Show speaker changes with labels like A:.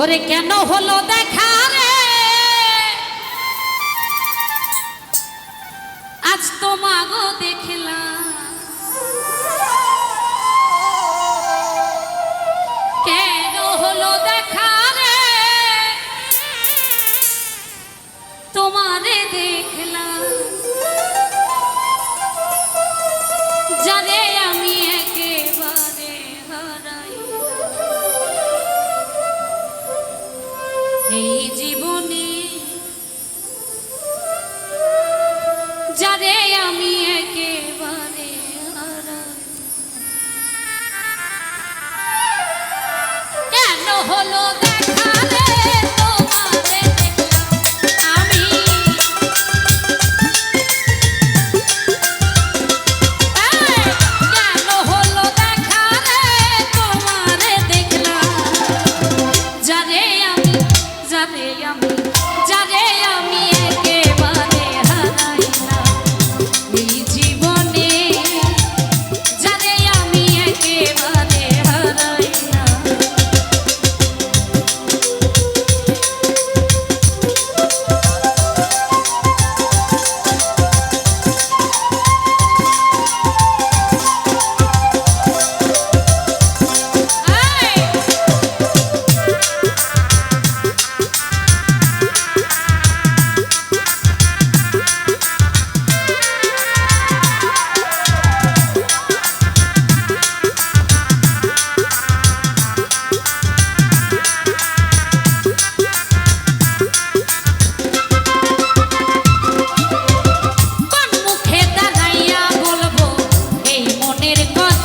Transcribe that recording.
A: ওরে কেন হলো দেখা রে? আজ তো মাগো দেখলাম। এই জীবনে। যারে আমি একেবারে কেন হলো get it.